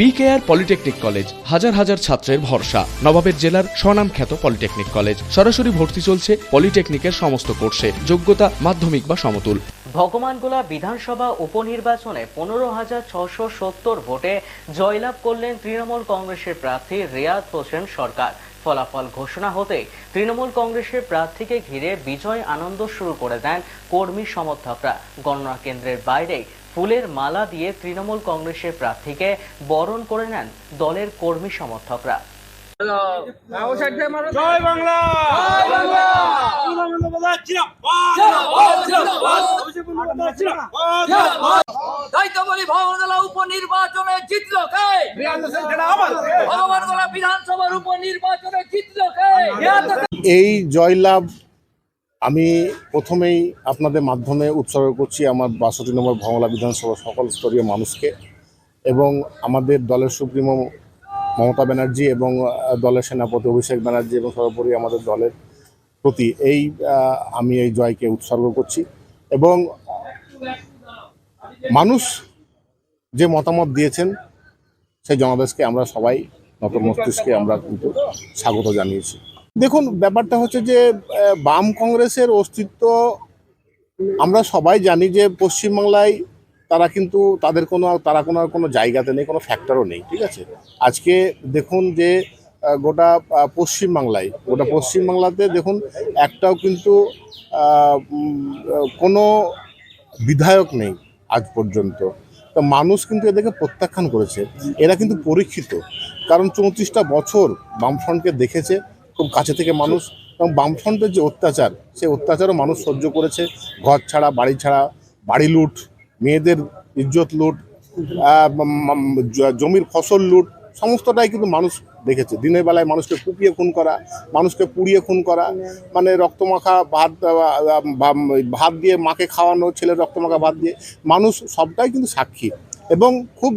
BKR polytechnic college হাজার হাজার ছাত্রের ভরসা। নবাবের জেলার স্বনামখ্যাত পলিটেকনিক কলেজ সরাসরি ভর্তি চলছে পলিটেকনিকের সমস্ত কোর্সে। যোগ্যতা মাধ্যমিক বা সমতুল। ভগবানগোলা বিধানসভা উপনির্বাচনে পনেরো হাজার ছশো সত্তর ভোটে জয়লাভ করলেন তৃণমূল কংগ্রেসের প্রার্থী রিয়াদ হোসেন সরকার। ফলাফল ঘোষণা হতেই তৃণমূল কংগ্রেসের প্রার্থীকে ঘিরে বিজয় আনন্দ শুরু করে দেন কর্মী সমর্থকরা। গণনা কেন্দ্রের বাইরে ফুলের মালা দিয়ে তৃণমূল কংগ্রেসের প্রার্থীকে বরণ করে নেন দলের কর্মী সমর্থকরা। জয় বাংলা! জয় বাংলা! দায়িত্ববাড়ি ভগবানগোলা উপনির্বাচনে জিতলো কে? ভগবানগোলা বিধানসভার উপনির্বাচনে জিতলো কে? এই জয়লাভ আমি প্রথমেই আপনাদের মাধ্যমে উৎসর্গ করছি আমার বাষট্টি নম্বর ভংলা বিধানসভা সকল স্তরীয় মানুষকে এবং আমাদের দলের সুপ্রিমো মমতা ব্যানার্জি এবং দলের সেনাপতি অভিষেক ব্যানার্জি এবং সর্বোপরি আমাদের দলের প্রতি এই আমি এই জয়কে উৎসর্গ করছি এবং মানুষ যে মতামত দিয়েছেন সেই জনাদেশকে আমরা সবাই নত মস্তিষ্কে আমরা কিন্তু স্বাগত জানিয়েছি। দেখুন, ব্যাপারটা হচ্ছে যে বাম কংগ্রেসের অস্তিত্ব আমরা সবাই জানি যে, পশ্চিমবাংলায় তারা কিন্তু তাদের কোনো তারা কোনো কোনো জায়গাতে নেই, কোনো ফ্যাক্টরও নেই, ঠিক আছে? আজকে দেখুন যে গোটা পশ্চিমবাংলায়, গোটা পশ্চিমবাংলাতে দেখুন একটাও কিন্তু কোনো বিধায়ক নেই আজ পর্যন্ত। তো মানুষ কিন্তু এদেরকে প্রত্যাখ্যান করেছে। এরা কিন্তু পরীক্ষিত। কারণ চৌত্রিশটা বছর বামফ্রন্টকে দেখেছে খুব কাছে থেকে মানুষ এবং বামফ্রন্টের যে অত্যাচার, সেই অত্যাচারও মানুষ সহ্য করেছে। ঘর ছাড়া, বাড়ি ছাড়া, বাড়ি লুট, মেয়েদের ইজ্জত লুট জমির ফসল লুট, সমস্তটাই কিন্তু মানুষ দেখেছে। দিনের বেলায় মানুষকে কুপিয়ে খুন করা, মানুষকে পুড়িয়ে খুন করা মানে রক্তমাখা ভাত ভাত দিয়ে মাকে খাওয়ানো, ছেলের রক্তমাখা ভাত দিয়ে, মানুষ সবটাই কিন্তু সাক্ষী। এবং খুব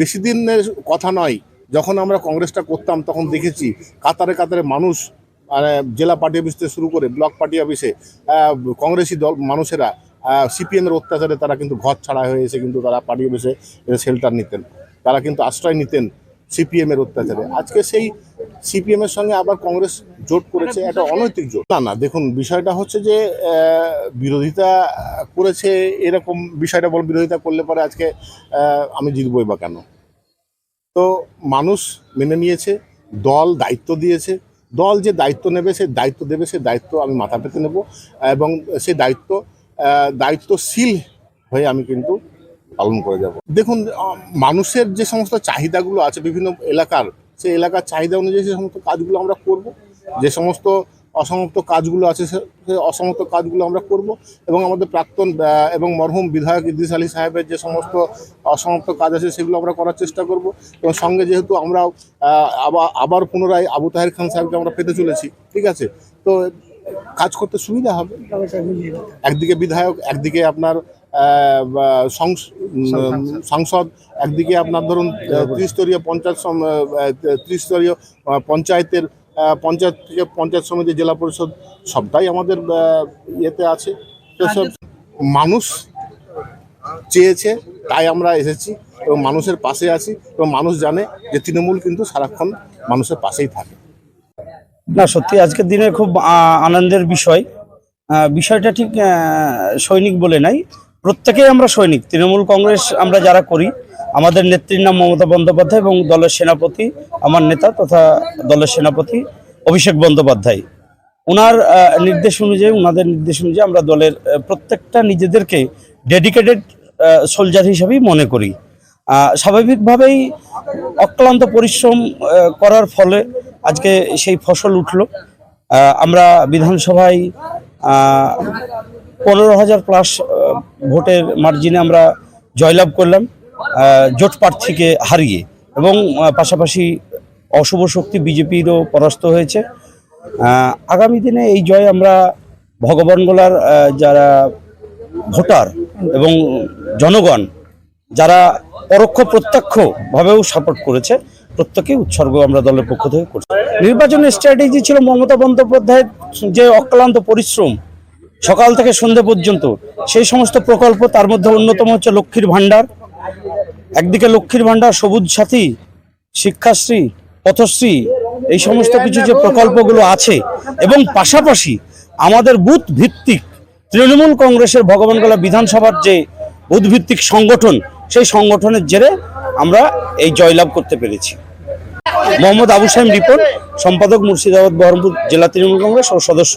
বেশি দিনের কথা নয় যখন আমরা কংগ্রেসটা করতাম, তখন দেখেছি কাতারে কাতারে মানুষ মানে জেলা পার্টি অফিস থেকে শুরু করে ব্লক পার্টি অফিসে কংগ্রেসি দল, মানুষেরা সিপিএমের অত্যাচারে তারা কিন্তু ঘর ছাড়া হয়ে এসে কিন্তু তারা পার্টি অফিসে শেল্টার নিতেন। তারা কিন্তু আশ্রয় নিতেন সিপিএমের অত্যাচারে। আজকে সেই সিপিএমের সঙ্গে আবার কংগ্রেস জোট করেছে একটা অনৈতিক জোট। না না, দেখুন, বিষয়টা হচ্ছে যে বিরোধিতা করেছে এরকম বিষয়টা বল, বিরোধিতা করলে পরে আজকে আমি জিতবই বা কেন? তো মানুষ মেনে নিয়েছে, দল দায়িত্ব দিয়েছে। দল যে দায়িত্ব নেবে, সে দায়িত্ব দেবে, সে দায়িত্ব আমি মাথা পেতে নেব এবং সেই দায়িত্ব দায়িত্বশীল হয়ে আমি কিন্তু পালন করে যাব। দেখুন মানুষের যে সমস্ত চাহিদাগুলো আছে বিভিন্ন এলাকার, সেই এলাকার চাহিদা অনুযায়ী যে সমস্ত কাজগুলো আমরা করব, যে সমস্ত অসমাপ্ত কাজগুলো আছে, সে অসমাপ্ত কাজগুলো আমরা করব। এবং আমাদের প্রাক্তন এবং মরহুম বিধায়ক ইদ্রিস আলী সাহেবের যে সমস্ত অসমাপ্ত কাজ আছে, সেগুলো আমরা করার চেষ্টা করব। এবং সঙ্গে যেহেতু আমরা আবার পুনরায় আবু তাহের খান সাহেবকে আমরা পেতে চলেছি, ঠিক আছে? তো কাজ করতে সুবিধা হবে। একদিকে বিধায়ক, একদিকে আপনার সাংসদ, একদিকে আপনার ধরুন ত্রিস্তরীয় পঞ্চায়েত ত্রিস্তরীয় পঞ্চায়েতের পঞ্চায়েত থেকে পঞ্চায়েত সমিতি, জেলা পরিষদ, সবটাই আমাদের ইয়েতে আছে। তো সব মানুষ চেয়েছে, তাই আমরা এসেছি এবং মানুষের পাশে আছি এবং মানুষ জানে যে তৃণমূল কিন্তু সারাক্ষণ মানুষের পাশেই থাকে। না, সত্যি আজকের দিনে খুব আনন্দের বিষয়। বিষয়টা ঠিক সৈনিক বলে নাই। প্রত্যেকেই আমরা সৈনিক। তৃণমূল কংগ্রেস আমরা যারা করি আমাদের নেত্রীর নাম মমতা বন্দ্যোপাধ্যায় এবং দলের সেনাপতি আমার নেতা তথা দলের সেনাপতি অভিষেক বন্দ্যোপাধ্যায়। ওনার নির্দেশ অনুযায়ী ওনাদের নির্দেশ অনুযায়ী আমরা দলের প্রত্যেকটা নিজেদেরকে ডেডিকেটেড সোলজার হিসেবেই মনে করি। স্বাভাবিকভাবেই অক্লান্ত পরিশ্রম করার ফলে আজকে সেই ফসল উঠল। আমরা বিধানসভায় পনেরো হাজার প্লাস ভোটের মার্জিনে আমরা জয়লাভ করলাম। জোট প্রার্থীকে হারিয়ে এবং পাশাপাশি অশুভ শক্তি বিজেপিরও পরাস্ত হয়েছে। আগামী দিনে এই জয় আমরা ভগবানগোলার যারা ভোটার এবং জনগণ, যারা পরোক্ষ প্রত্যক্ষভাবেও সাপোর্ট করেছে প্রত্যেকেই উৎসর্গ আমরা দলের পক্ষ থেকে করছি। নির্বাচনের স্ট্র্যাটেজি ছিল মমতা বন্দ্যোপাধ্যায়ের যে অক্লান্ত পরিশ্রম, সকাল থেকে সন্ধে পর্যন্ত, সেই সমস্ত প্রকল্প তার মধ্যে অন্যতম হচ্ছে লক্ষ্মীর ভাণ্ডার। একদিকে লক্ষ্মীর ভাণ্ডার, সবুজ সাথী, শিক্ষাশ্রী, পথশ্রী, এই সমস্ত কিছু যে প্রকল্পগুলো আছে, এবং পাশাপাশি আমাদের বুথ ভিত্তিক তৃণমূল কংগ্রেসের ভগবানগোলা বিধানসভার যে বুথ ভিত্তিক সংগঠন, সেই সংগঠনের জেরে আমরা এই জয়লাভ করতে পেরেছি। মোহাম্মদ আবু সাইম রিপন, সম্পাদক মুর্শিদাবাদ বহরমপুর জেলা তৃণমূল কংগ্রেস ও সদস্য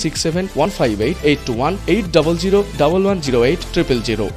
six seven one five eight eight two one eight double zero double one zero eight triple zero